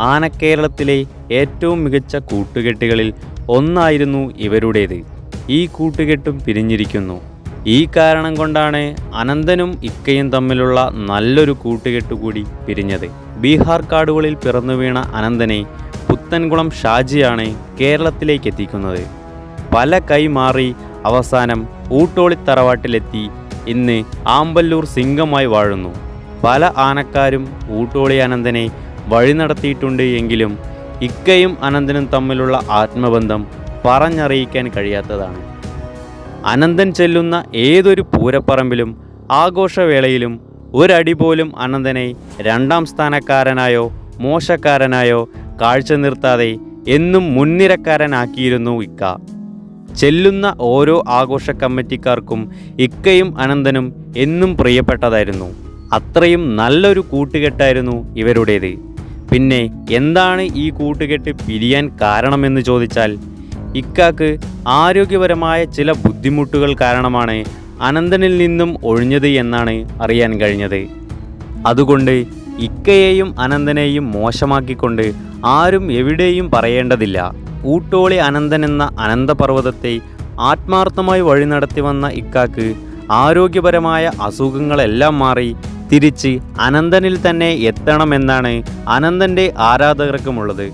ആനക്കേരളത്തിലെ ഏറ്റവും മികച്ച കൂട്ടുകെട്ടുകളിൽ ഒന്നായിരുന്നു ഇവരുടേത്. ഈ കൂട്ടുകെട്ടും പിരിഞ്ഞിരിക്കുന്നു. ഈ കാരണം കൊണ്ടാണ് അനന്തനും ഇക്കയും തമ്മിലുള്ള നല്ലൊരു കൂട്ടുകെട്ട് കൂടി പിരിഞ്ഞത്. ബീഹാർ കാടുകളിൽ പിറന്നു വീണ അനന്തനെ പുത്തൻകുളം ഷാജിയാണ് കേരളത്തിലേക്ക് എത്തിക്കുന്നത്. പല കൈമാറി അവസാനം ഊട്ടോളിത്തറവാട്ടിലെത്തി ഇന്ന് ആമ്പല്ലൂർ സിംഗമായി വാഴുന്നു. പല ആനക്കാരും ഊട്ടോളി അനന്തനെ വഴി നടത്തിയിട്ടുണ്ട് എങ്കിലും ഇക്കയും അനന്തനും തമ്മിലുള്ള ആത്മബന്ധം പറഞ്ഞറിയിക്കാൻ കഴിയാത്തതാണ്. അനന്തൻ ചെല്ലുന്ന ഏതൊരു പൂരപ്പറമ്പിലും ആഘോഷവേളയിലും ഒരടി പോലും അനന്തനെ രണ്ടാം സ്ഥാനക്കാരനായോ മോശക്കാരനായോ കാഴ്ച നിർത്താതെ എന്നും മുൻനിരക്കാരനാക്കിയിരുന്നു ഇക്ക. ചെല്ലുന്ന ഓരോ ആഘോഷ കമ്മിറ്റിക്കാർക്കും ഇക്കയും അനന്തനും എന്നും പ്രിയപ്പെട്ടതായിരുന്നു. അത്രയും നല്ലൊരു കൂട്ടുകെട്ടായിരുന്നു ഇവരുടേത്. പിന്നെ എന്താണ് ഈ കൂട്ടുകെട്ട് പിരിയാൻ കാരണമെന്ന് ചോദിച്ചാൽ ഇക്കാക്ക് ആരോഗ്യപരമായ ചില ബുദ്ധിമുട്ടുകൾ കാരണമാണ് അനന്തനിൽ നിന്നും ഒഴിഞ്ഞത് എന്നാണ് അറിയാൻ കഴിഞ്ഞത്. അതുകൊണ്ട് ഇക്കയെയും അനന്തനെയും മോശമാക്കിക്കൊണ്ട് ആരും എവിടെയും പറയേണ്ടതില്ല. ഊട്ടോളി അനന്തൻ എന്ന അനന്തപർവതത്തെ ആത്മാർത്ഥമായി വഴി നടത്തി വന്ന ഇക്കാക്ക് ആരോഗ്യപരമായ അസുഖങ്ങളെല്ലാം മാറി തിരിച്ച് അനന്തനിൽ തന്നെ എത്തണമെന്നാണ് അനന്തന്റെ ആരാധകർക്കുമുള്ളത്.